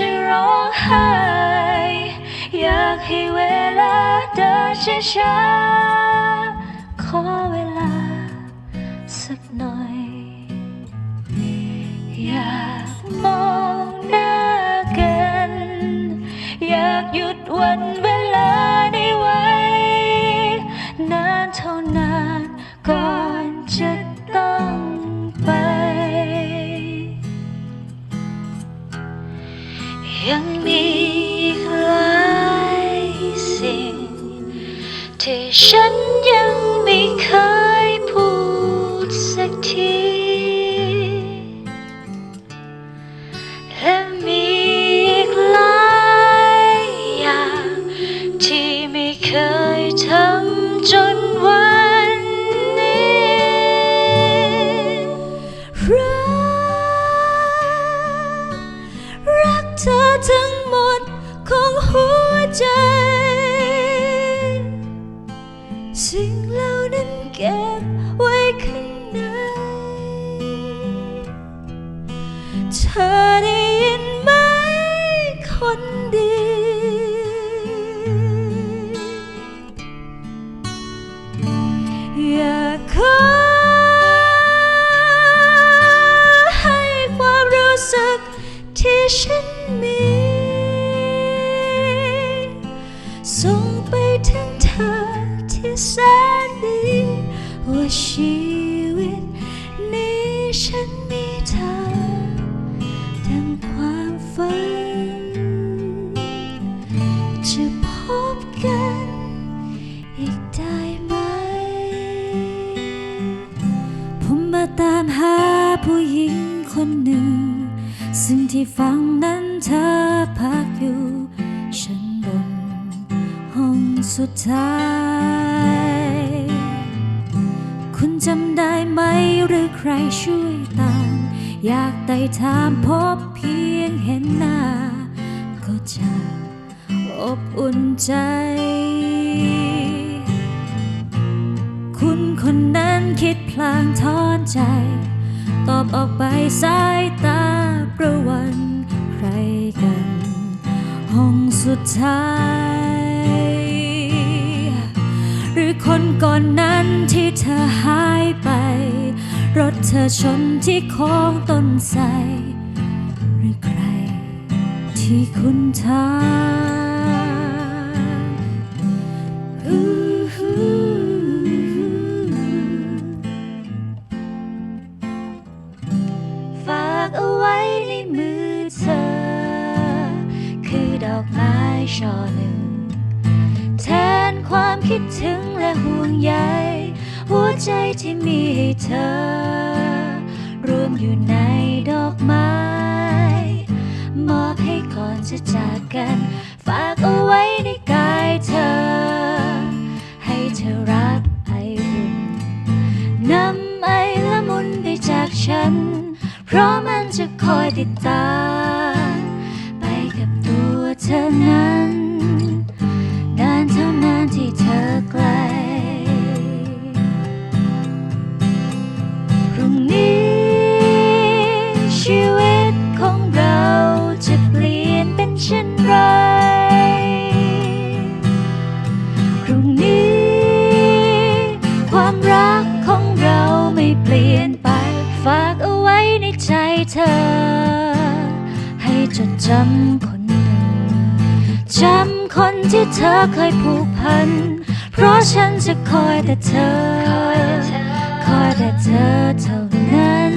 จะร้องไห้อยากให้เวลาเดินช้าๆขอเวลาสักหน่อย ยังมีอีกหลายสิ่ง ที่ฉันยังไม่เคย เธอทั้งหมดของหัวใจ สิ่งเหล่านั้นเก็บไว้ข้างในเธอได้ ถึงเธอที่แสนดีว่าชีวิตนี้ฉันมีเธอดังความฝัน จะพบกันอีกได้ไหม ผมมาตามหาผู้หญิงคนหนึ่ง ซึ่งที่ฟังนั้นเธอพักอยู่ สุดท้าย คุณจำได้ไหมหรือใครช่วยตามอยากไต่ถามพบเพียงเห็นหน้า ก็จะอบอุ่นใจ คุณคนนั้นคิดพลางทอนใจ ตอบออกไปสายตาประวัน ใครกัน ห้องสุดท้าย ก่อนนั้นที่เธอหายไป รถเธอชนที่โค้งต้นไทรหรือใคร ที่คุณทางฝากเอาไว้ในมือเธอ คือดอกไม้ช่อหนึ่ง ความคิดถึงและห่วงใยหัวใจที่มีให้เธอ รวมอยู่ในดอกไม้ มอบให้ก่อนจะจากกัน ฝากเอาไว้ในกายเธอ ให้เธอรับไออุ่นนำไอละมุนไปจากฉัน เพราะมันจะคอยติดตามไปกับตัวเธอนั้น ฝากเอาไว้ในใจเธอ ให้จดจำคนหนึ่งจำคนที่เธอเคยผูกพัน เพราะฉันจะคอยแต่เธอ คอยแต่เธอเท่านั้น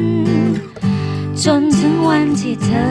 จนถึงวันที่เธอ